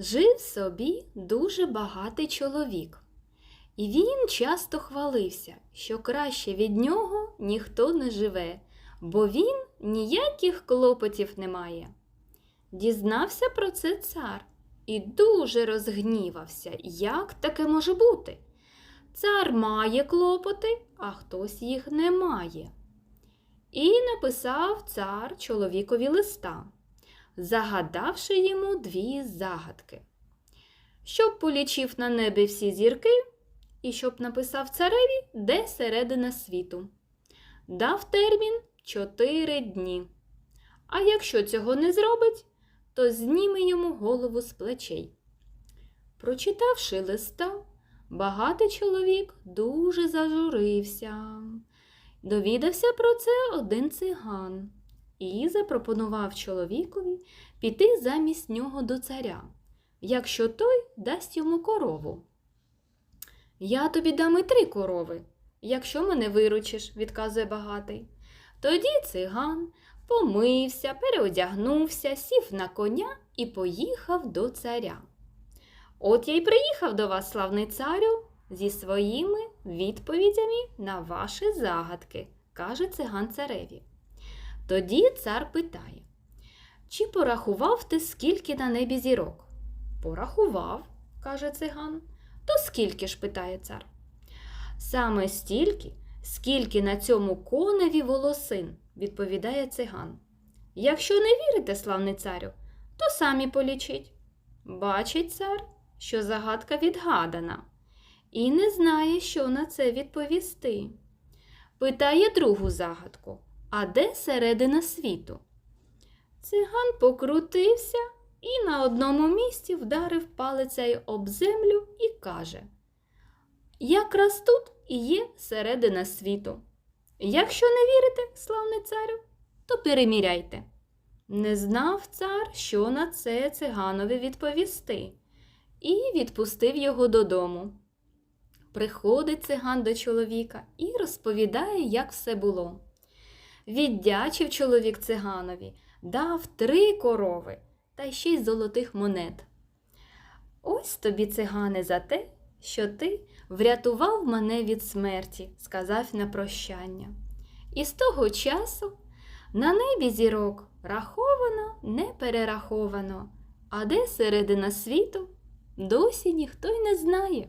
Жив собі дуже багатий чоловік, і він часто хвалився, що краще від нього ніхто не живе, бо він ніяких клопотів не має. Дізнався про це цар і дуже розгнівався, як таке може бути. Цар має клопоти, а хтось їх не має. І написав цар чоловікові листа загадавши йому дві загадки. Щоб полічив на небі всі зірки, і щоб написав цареві, де середина світу. Дав термін чотири дні. А якщо цього не зробить, то зніме йому голову з плечей. Прочитавши листа, багатий чоловік дуже зажурився. Довідався про це один циган і запропонував чоловікові піти замість нього до царя, якщо той дасть йому корову. Я тобі дам і три корови, якщо мене виручиш, відказує багатий. Тоді циган помився, переодягнувся, сів на коня і поїхав до царя. От я й приїхав до вас, славний царю, зі своїми відповідями на ваші загадки, каже циган цареві. Тоді цар питає, чи порахував ти, скільки на небі зірок? Порахував, каже циган. То скільки ж? питає цар. Саме стільки, скільки на цьому коневі волосин, відповідає циган. Якщо не вірите, славний царю, то самі полічіть. Бачить цар, що загадка відгадана, і не знає, що на це відповісти. Питає другу загадку. А де середина світу? Циган покрутився і на одному місці вдарив палицею об землю і каже: Якраз тут і є середина світу. Якщо не вірите, славний царю, то переміряйте. Не знав цар, що на це циганові відповісти, і відпустив його додому. Приходить циган до чоловіка і розповідає, як все було. Віддячив чоловік циганові, дав три корови та й золотих монет. Ось тобі, цигане, за те, що ти врятував мене від смерті, сказав на прощання. І з того часу на небі зірок раховано, не перераховано, а де середина світу, досі ніхто й не знає.